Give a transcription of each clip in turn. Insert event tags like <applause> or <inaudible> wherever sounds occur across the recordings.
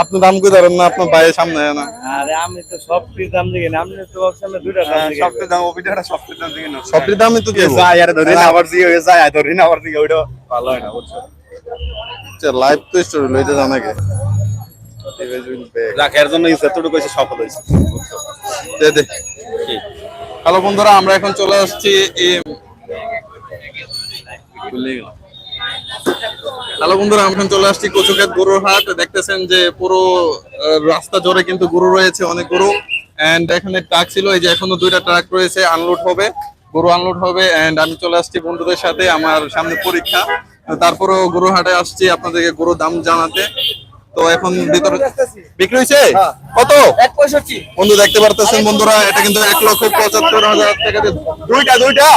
আপনি দাম কি ধরেন না আপনার বাইরের সামনে না। আরে আমি তো সব পিস দাম দিই না আপনি তো দুইটা দাম দাম দাম দিকে না সবটির দামই তো ধরে না আবার দিয়ে হয়ে যায় আর ধরে না আবার দিয়ে ওইটা ভালো হয় না বুঝছ? লাইভ তো স্টোরি লইতে জানা গে যাক এর জন্য ইচ্ছা তোটুকু এসে সফল হয়েছে। দে দে। হ্যালো বন্ধুরা আমরা এখন চলে আসছি হ্যালো বন্ধুরা আমরা চলে আসছি কচুক্ষেত গরুর হাট। দেখতেছেন যে পুরো রাস্তা জোরে কিন্তু গরু রয়েছে অনেক গরু। এন্ড এখানে ট্রাক ছিল এই যে এখনও দুইটা ট্রাক রয়েছে আনলোড হবে। গরু আনলোড হবে এন্ড আমি চলে আসছি বন্ধুদের সাথে আমার সামনে পরীক্ষা। তারপরেও গরু হাটে আসছি আপনাদেরকে গরুর দাম জানাতে। তো এখন ভিতরে বিক্রি হয়েছে? কত? বন্ধু দেখতে পারতেছেন বন্ধুরা এটা কিন্তু এক লক্ষ পঁচাত্তর হাজার টাকা দুইটা দুইটা?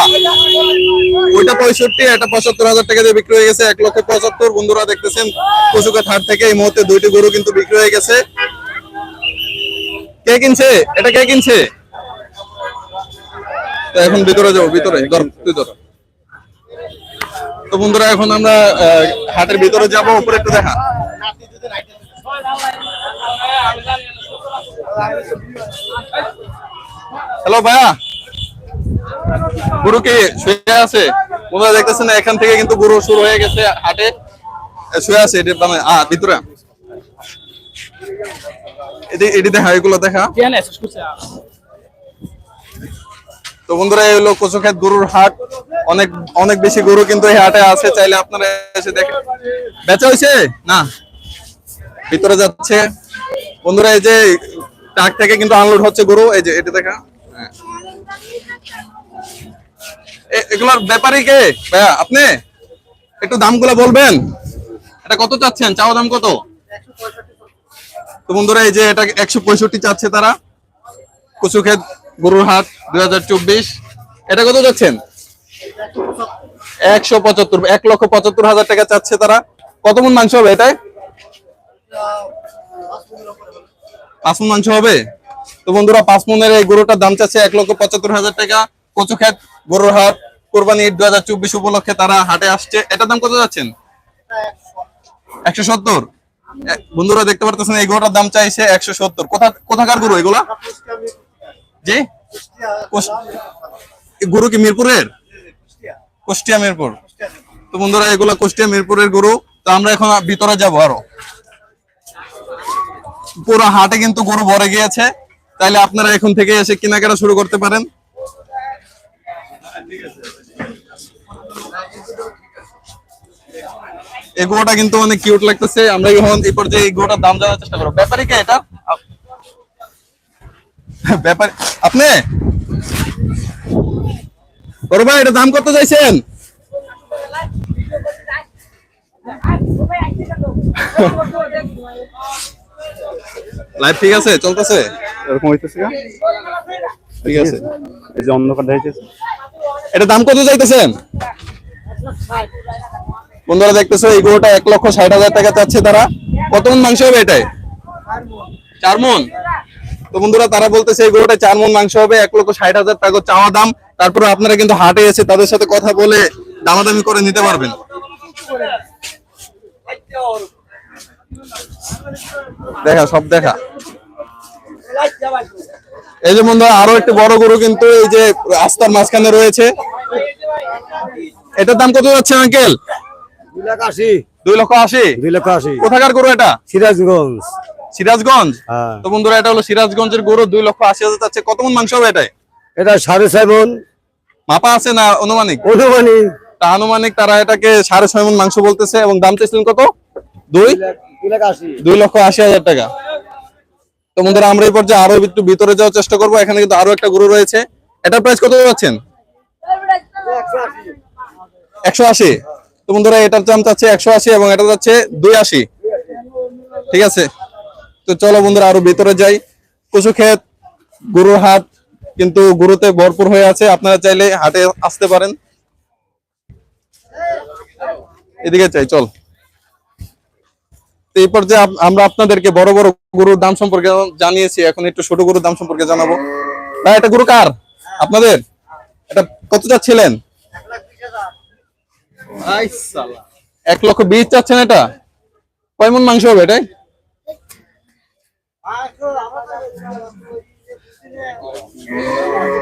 ওইটা পঁয়ষট্টি, এটা পঁচাত্তর হাজার টাকা দিয়ে বিক্রি হয়ে গেছে, এক লক্ষ পঁচাত্তর। বন্ধুরা দেখতেছেন কচুকা থার থেকে এই মুহূর্তে দুইটি গরু কিন্তু বিক্রি হয়ে গেছে। কে কিনছে? এটা কে কিনছে? এখন ভিতরে যাব, ভিতরে ধর তুই ধর তো বন্ধুরা, এখন আমরা হাটের ভিতরে যাব, উপরে একটু দেখা। হ্যালো ভাইয়া। গরু কি শুয়ে আছে? বন্ধুরা দেখতেছেন? এখান থেকে কিন্তু গরু শুরু হয়ে গেছে হাটে। শুয়ে আছে এটির দামে আ ভিতরে। এটি এটি দেখা এগুলো দেখা। তো বন্ধুরা এই হলো কচুক্ষেত গরুর হাট। অনেক অনেক বেশি গরু কিন্তু এই হাটে আছে চাইলে আপনারা এসে দেখে বেচা হয়েছে না। ভিতরে যাচ্ছে। বন্ধুরা এই যে ট্রাক থেকে কিন্তু আনলোড হচ্ছে গরু। এই যে এটা দেখা। এগুলোর ব্যাপারী কে? ভাইয়া, আপনি? একটু দামগুলো বলবেন। এটা কত চাচ্ছেন? চাওয়া দাম কত? তো বন্ধুরা, এই যে এটা একশো পঁয়ষট্টি চাচ্ছে তারা। কচুক্ষেত গরুর হাট, দুই হাজার চব্বিশ। এটা কত যাচ্ছেন একশো পঁচাত্তর, এক লক্ষ পঁচাত্তর হাজার টাকা চাচ্ছে তারা। কত মন মাংস হবে এটাই পাঁচ মন মাংস হবে। তো বন্ধুরা, পাঁচ মনের এই গরুটার দাম চাচ্ছে এক লক্ষ পঁচাত্তর হাজার টাকা। কচু খেত গরুর হাট কোরবানি ঈদ দু হাজার চব্বিশ উপলক্ষে তারা হাটে আসছে। এটার দাম কত যাচ্ছেন? একশো সত্তর? বন্ধুরা দেখতে পারতেছেন, এই গরুটার দাম চাইছে একশো সত্তর। কোথা, কোথাকার গরু এগুলা? জি? গরু কি মিরপুরের? কুষ্টিয়া মিরপুর। তো বন্ধুরা, এগুলা কুষ্টিয়া মিরপুরের গরু। তো আমরা এখন ভিতরে যাব আরও। পুরো হাটে কিন্তু গরু ভরে গিয়েছে। তাইলে আপনারা এখন থেকে এসে কেনাকাটা শুরু করতে পারেন। এই গরুটা কিন্তু অনেক কিউট লাগতেছে। আমরা এখন এই পর্যায়ে এই গরুটার দাম জানার চেষ্টা করব। ব্যাপারী কে এটা? ব্যাপার আপনি? বড় ভাই এটা দাম কত চাইছেন? লাইভ ঠিক আছে? চলতেছে? এরকম হইতেছে ঠিক আছে। এই যে অন্ধকার দেখাইতেছে। এটা দাম কত চাইতেছেন? বন্ধুরা দেখতেছো, এই গরুটা এক লক্ষ ষাট হাজার টাকা চাচ্ছে তারা। কত মন মাংস হবে এটাই চার মন। তো বন্ধুরা, তারা বলতেছে এই গরুটা চার মন মাংস হবে, এক লক্ষ ষাট হাজার টাকা চাওয়া দাম। তারপরে আপনারা কিন্তু হাটে এসে তাদের সাথে কথা বলে দামাদামি করে নিতে পারবেন। দেখা, সব দেখা। এই যে বন্ধুরা আরও একটি বড় গরু কিন্তু এই যে রাস্তার মাঝখানে রয়েছে। এটার দাম কত যাচ্ছে আঙ্কেল? দুই লাখ আশি। দুই লক্ষ আশি? দুই লক্ষ আশি। কোথাকার গরু এটা? সিরাজগঞ্জ। সিরাজগঞ্জ? হ্যাঁ। তো বন্ধুরা এটা হলো সিরাজগঞ্জের গরু দুই লক্ষ আশি হাজার যাচ্ছে। কত মন মাংস হবে এটাই এটা সাড়ে ছয় মন। মাপা আছে না অনুমানিক? অনুমানিক। তা আনুমানিক তারা এটাকে সাড়ে ছয় মন মাংস বলতেছে এবং দাম চাইছিলেন কত? দুই? দুই লক্ষ আশি হাজার টাকা। বন্ধুরা, আমরা এই পর্যায়ে আরও একটু ভিতরে যাওয়ার চেষ্টা করব। এখানে কিন্তু আরও একটা গরু রয়েছে। এটার প্রাইস কত যাচ্ছেন? একশো আশি। তো বন্ধুরা, এটার দাম চাচ্ছে একশো আশি এবং এটা যাচ্ছে দুই আশি। ঠিক আছে? তো চলো বন্ধুরা, আরও ভিতরে যাই। কচু ক্ষেত গরুর হাট কিন্তু গরুতে ভরপুর হয়ে আছে। আপনারা চাইলে হাটে আসতে পারেন। এদিকে চাই চল। তো এই পর্যায়ে আমরা আপনাদেরকে বড় বড় গরুর দাম সম্পর্কে জানিয়েছি। এখন একটু ছোট গরুর দাম সম্পর্কে জানাব। ভাই এটা গরু কার? আপনাদের? এটা কতটা ছিলেন? এক লক্ষ বিশ চাচ্ছেন এটা? কয় মন মাংস হবে এটাই?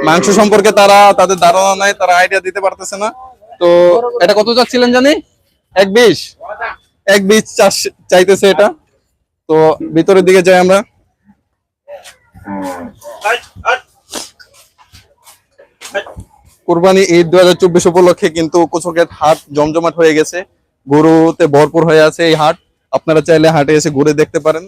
মাংস সম্পর্কে তারা তাদের ধারণা নাই তারা আইডিয়া দিতে পারতেছে না। তো এটা কত চাচ্ছিলেন জানি? এক বিশ? এক বীজ চাষ- চাইতেছে এটা। তো ভিতরের দিকে যাই আমরা। কুরবানি ঈদ দু হাজার চব্বিশ উপলক্ষে কিন্তু কুচকের হাট জমজমাট হয়ে গেছে। গরুতে ভরপুর হয়ে আছে এই হাট। আপনারা চাইলে হাটে এসে ঘুরে দেখতে পারেন।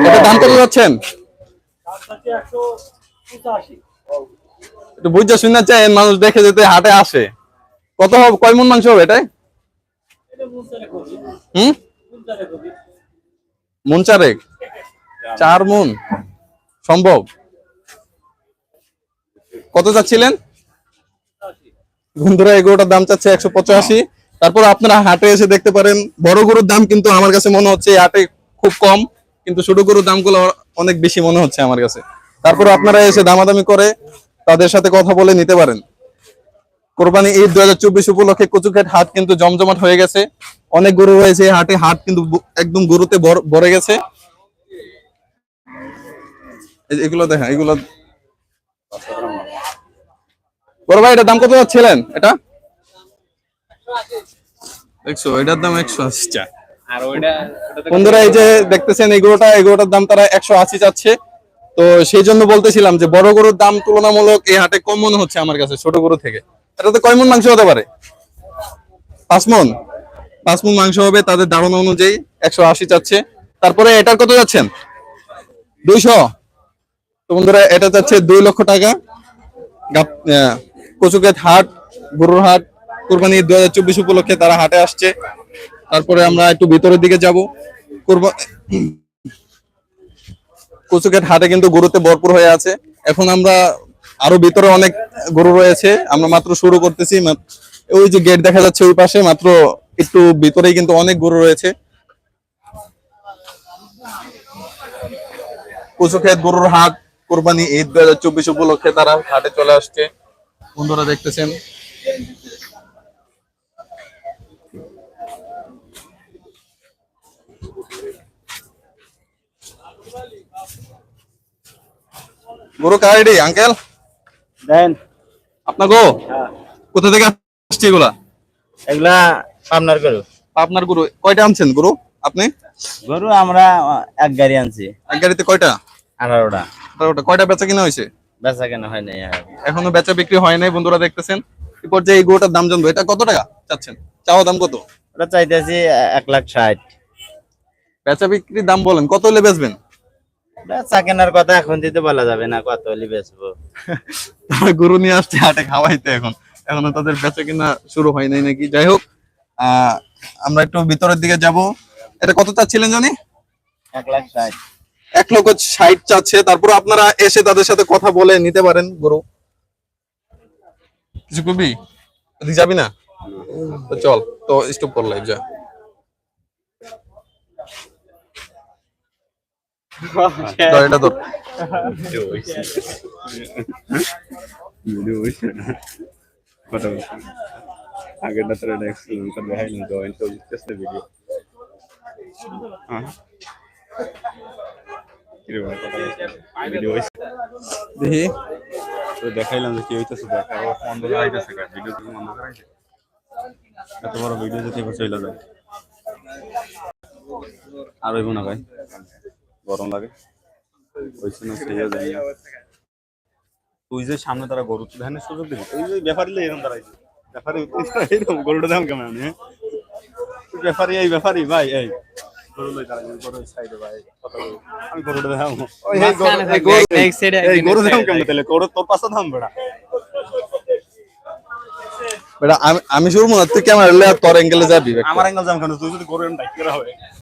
এটা দাম কত যাচ্ছেন? একটু বুঝতে শুনে চাই মানুষ দেখে যেতে হাটে আসে। কত হবে? কয় মন মাংস হবে এটাই? হুম? মন চারেক? চার মন। সম্ভব। কত চাচ্ছিলেন? বন্ধুরা এগুলোটার দাম চাচ্ছে একশো পঁচাশি। তারপর আপনারা হাটে এসে দেখতে পারেন, বড় গরুর দাম কিন্তু আমার কাছে মনে হচ্ছে হাটে খুব কম, কিন্তু ছোট গরুর দামগুলো অনেক বেশি মনে হচ্ছে আমার কাছে। তারপর আপনারা এসে দামাদামি করে তাদের সাথে কথা বলে নিতে পারেন। কোরবানি ঈদ দু হাজার চব্বিশ উপলক্ষে কচুঘাট হাট কিন্তু জমজমাট হয়ে গেছে। অনেক গরু রয়েছে এই হাটে। হাট কিন্তু একদম গরুতে ভর- গেছে। এগুলো দেখা এগুলো বড় ভাই এটার দাম কত যাচ্ছিলেন? এটা? একশো এটার দাম একশো আশি বন্ধুরা এই যে দেখতেছেন এগুলোটা এগুলোটার দাম তারা একশো আশি চাচ্ছে তো সেই জন্য বলতেছিলাম যে বড় গরুর দাম তুলনামূলক এই হাটে কম মনে হচ্ছে আমার কাছে, ছোট গরু থেকে। এটাতে কয় মন মাংস হতে পারে? পাঁচ মন। পাঁচ মন মাংস হবে তাদের ধারণা অনুযায়ী একশো আশি চাচ্ছে। তারপরে এটার কত যাচ্ছেন? দুইশো। তো বন্ধুরা, এটা চাচ্ছে দুই লক্ষ টাকা। কচুকেত হাট, গরুর হাট, কোরবানি দু হাজার চব্বিশ উপলক্ষে তারা হাটে আসছে। তারপরে আমরা একটু ভিতরের দিকে যাব। কোরবা কচুকেট হাটে কিন্তু গরুতে ভরপুর হয়ে আছে। এখন আমরা আরও ভিতরে অনেক গরু রয়েছে। আমরা মাত্র শুরু করতেছি ওই যে গেট দেখা যাচ্ছে ওই পাশে, মাত্র একটু ভিতরেই কিন্তু অনেক গরু রয়েছে। কচুক্ষেত গরুর হাট কোরবানি ঈদ দু হাজার চব্বিশ উপলক্ষে তারা হাটে চলে আসছে। বন্ধুরা দেখতেছেন। গরু কারেডি আঙ্কেল দেন। আপনার গো কোথা থেকে আসছে এগুলা? এগুলা আপনার গরু। আপনার গরু। কয়টা আনছেন গরু আপনি? গরু আমরা এক গাড়ি আনছি। এক গাড়িতে কয়টা? আঠারোটা। আঠারোটা। কয়টা বেচা কিনা হয়েছে? বেচা কেন হয় নাই। এখনও বেচা বিক্রি হয় নাই বন্ধুরা দেখতেছেন। এই পর্যায়ে এই গরুটার দাম জানব। এটা কত টাকা চাচ্ছেন? চাওয়া দাম কত? ওটা চাইতেছি এক লাখ ষাট। বেচা বিক্রির দাম বলেন কত হলে বেচবেন? কথা এখন দিতে বলা যাবে না কত হলে বেচবো? <laughs> তারা গরু নিয়ে আসছে হাটে খাওয়াইতে এখন। এখনও তাদের বেচা কিনা শুরু হয় নাই নাকি? যাই হোক আমরা একটু ভিতরের দিকে যাব। এটা কত চাচ্ছিলেন জানি? এক লাখ ষাট। এক লক্ষ ষাট চাচ্ছে। তারপর আপনারা এসে তাদের সাথে কথা বলে নিতে পারেন গরু। কিছু করবি? তুই যাবি না? চল তো স্টপ কর লাইভ যা। ধর এটা ধর। আগের না তোর নেক্সট তো দেখাই না জয়েন তো দিতেছে ভিডিও হ্যাঁ ভিডিও দেখি। তো দেখাইলাম যে কি হইতেছে দেখা বন্ধ হইতেছে ভিডিও তুমি বন্ধ করাইছে এত বড় ভিডিও চলে যায়। আর হইব না ভাই। গরম লাগে। তুই যে সামনে তারা গরু ধানের সুযোগ দিবি তুই যে ব্যাপারী এরকম দাঁড়াইছে ব্যাপারী এরকম গরুটা দাম কেমন হ্যাঁ? তুই ব্যাপারী এই ব্যাপারী ভাই এই। গরু লই দাঁড়াই গরু সাইডে ভাই কত গরু? আমি কেমন শুরু মনে হয় তুই ক্যামেরা তোর অ্যাঙ্গেলে যাবি আমার অ্যাঙ্গেল কেন? তুই যদি গরু ডাইকে হবে।